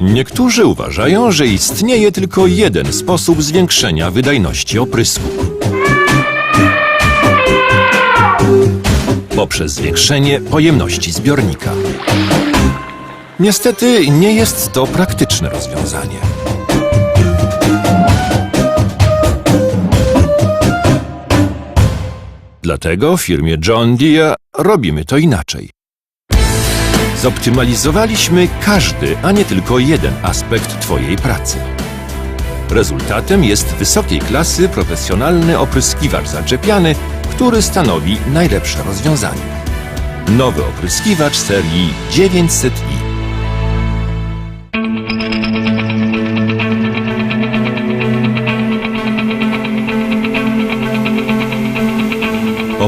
Niektórzy uważają, że istnieje tylko jeden sposób zwiększenia wydajności oprysku. Poprzez zwiększenie pojemności zbiornika. Niestety nie jest to praktyczne rozwiązanie. Dlatego w firmie John Deere robimy to inaczej. Zoptymalizowaliśmy każdy, a nie tylko jeden aspekt Twojej pracy. Rezultatem jest wysokiej klasy profesjonalny opryskiwacz zaczepiany, który stanowi najlepsze rozwiązanie. Nowy opryskiwacz serii 900i.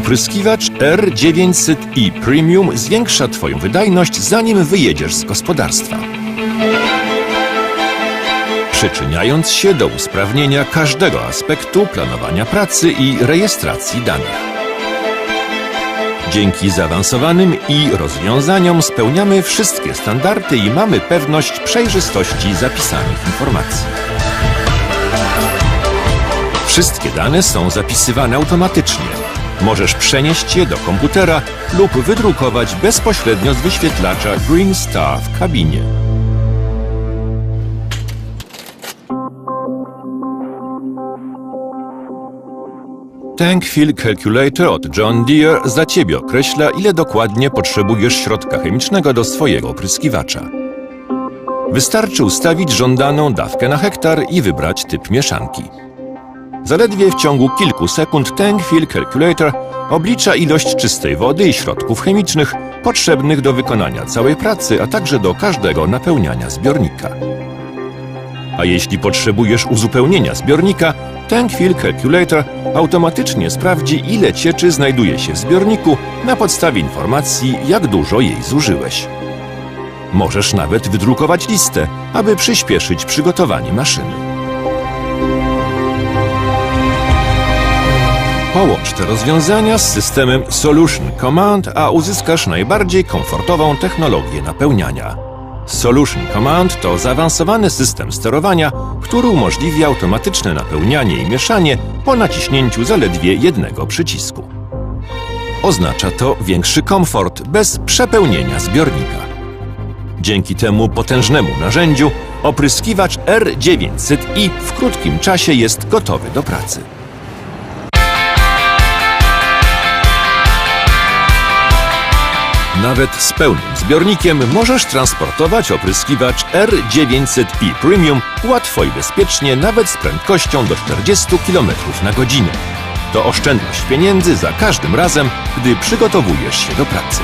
Opryskiwacz R900i Premium zwiększa Twoją wydajność zanim wyjedziesz z gospodarstwa. Przyczyniając się do usprawnienia każdego aspektu planowania pracy i rejestracji danych. Dzięki zaawansowanym i rozwiązaniom spełniamy wszystkie standardy i mamy pewność przejrzystości zapisanych informacji. Wszystkie dane są zapisywane automatycznie. Możesz przenieść je do komputera lub wydrukować bezpośrednio z wyświetlacza Green Star w kabinie. Tank Fill Calculator od John Deere za Ciebie określa, ile dokładnie potrzebujesz środka chemicznego do swojego opryskiwacza. Wystarczy ustawić żądaną dawkę na hektar i wybrać typ mieszanki. Zaledwie w ciągu kilku sekund Tank Fill Calculator oblicza ilość czystej wody i środków chemicznych potrzebnych do wykonania całej pracy, a także do każdego napełniania zbiornika. A jeśli potrzebujesz uzupełnienia zbiornika, Tank Fill Calculator automatycznie sprawdzi, ile cieczy znajduje się w zbiorniku na podstawie informacji, jak dużo jej zużyłeś. Możesz nawet wydrukować listę, aby przyspieszyć przygotowanie maszyny. Połącz te rozwiązania z systemem Solution Command, a uzyskasz najbardziej komfortową technologię napełniania. Solution Command to zaawansowany system sterowania, który umożliwia automatyczne napełnianie i mieszanie po naciśnięciu zaledwie jednego przycisku. Oznacza to większy komfort bez przepełnienia zbiornika. Dzięki temu potężnemu narzędziu opryskiwacz R900i w krótkim czasie jest gotowy do pracy. Nawet z pełnym zbiornikiem możesz transportować opryskiwacz R900i Premium łatwo i bezpiecznie, nawet z prędkością do 40 km na godzinę. To oszczędność pieniędzy za każdym razem, gdy przygotowujesz się do pracy.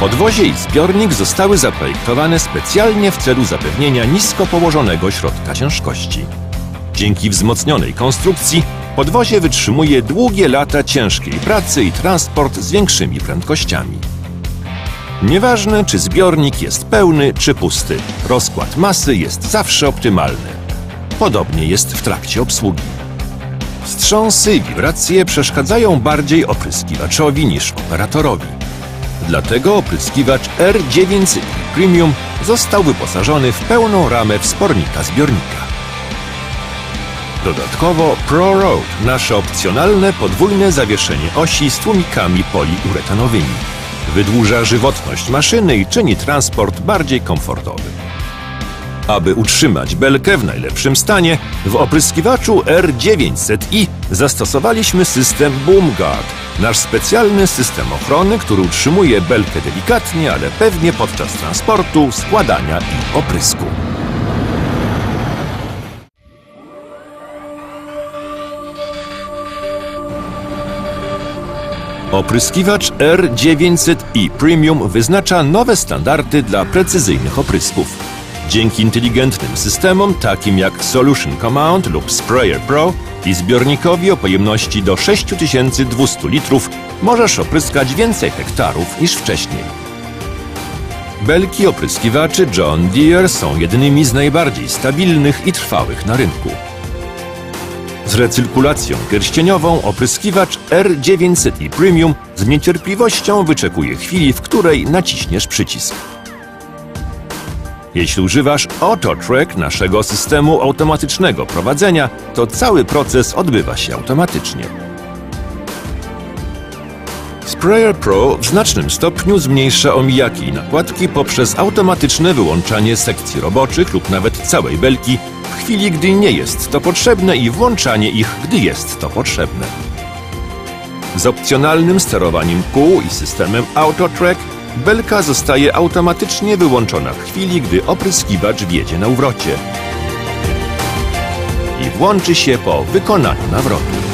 Podwozie i zbiornik zostały zaprojektowane specjalnie w celu zapewnienia nisko położonego środka ciężkości. Dzięki wzmocnionej konstrukcji podwozie wytrzymuje długie lata ciężkiej pracy i transport z większymi prędkościami. Nieważne, czy zbiornik jest pełny, czy pusty, rozkład masy jest zawsze optymalny. Podobnie jest w trakcie obsługi. Wstrząsy i wibracje przeszkadzają bardziej opryskiwaczowi niż operatorowi. Dlatego opryskiwacz R900 Premium został wyposażony w pełną ramę wspornika zbiornika. Dodatkowo Pro Road, nasze opcjonalne podwójne zawieszenie osi z tłumikami poliuretanowymi. Wydłuża żywotność maszyny i czyni transport bardziej komfortowy. Aby utrzymać belkę w najlepszym stanie, w opryskiwaczu R900i zastosowaliśmy system BoomGuard, nasz specjalny system ochrony, który utrzymuje belkę delikatnie, ale pewnie podczas transportu, składania i oprysku. Opryskiwacz R900i Premium wyznacza nowe standardy dla precyzyjnych oprysków. Dzięki inteligentnym systemom takim jak Solution Command lub Sprayer Pro i zbiornikowi o pojemności do 6200 litrów możesz opryskać więcej hektarów niż wcześniej. Belki opryskiwaczy John Deere są jednymi z najbardziej stabilnych i trwałych na rynku. Z recyrkulacją pierścieniową opryskiwacz R900i Premium z niecierpliwością wyczekuje chwili, w której naciśniesz przycisk. Jeśli używasz AutoTrack naszego systemu automatycznego prowadzenia, to cały proces odbywa się automatycznie. Sprayer Pro w znacznym stopniu zmniejsza omijaki i nakładki poprzez automatyczne wyłączanie sekcji roboczych lub nawet całej belki w chwili, gdy nie jest to potrzebne i włączanie ich, gdy jest to potrzebne. Z opcjonalnym sterowaniem kół i systemem AutoTrack belka zostaje automatycznie wyłączona w chwili, gdy opryskiwacz wjedzie na uwrocie i włączy się po wykonaniu nawrotu.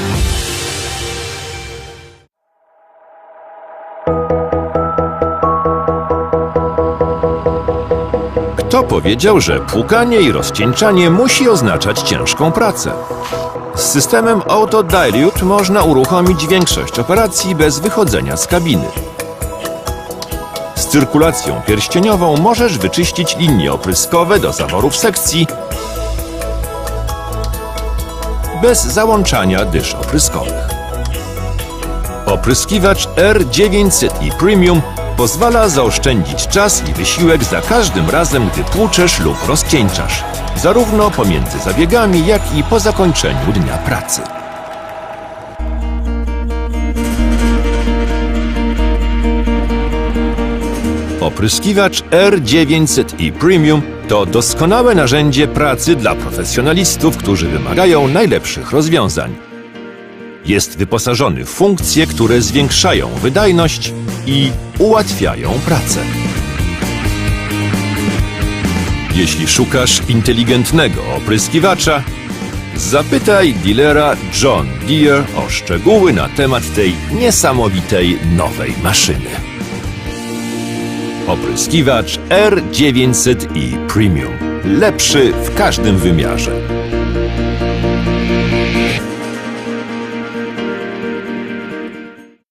Kto powiedział, że płukanie i rozcieńczanie musi oznaczać ciężką pracę? Z systemem Auto Dilute można uruchomić większość operacji bez wychodzenia z kabiny. Z cyrkulacją pierścieniową możesz wyczyścić linie opryskowe do zaworów sekcji bez załączania dysz opryskowych. Opryskiwacz R900 i Premium pozwala zaoszczędzić czas i wysiłek za każdym razem, gdy tłuczesz lub rozcieńczasz, zarówno pomiędzy zabiegami, jak i po zakończeniu dnia pracy. Opryskiwacz R900 i Premium to doskonałe narzędzie pracy dla profesjonalistów, którzy wymagają najlepszych rozwiązań. Jest wyposażony w funkcje, które zwiększają wydajność i ułatwiają pracę. Jeśli szukasz inteligentnego opryskiwacza, zapytaj dealera John Deere o szczegóły na temat tej niesamowitej nowej maszyny. Opryskiwacz R900i Premium. Lepszy w każdym wymiarze.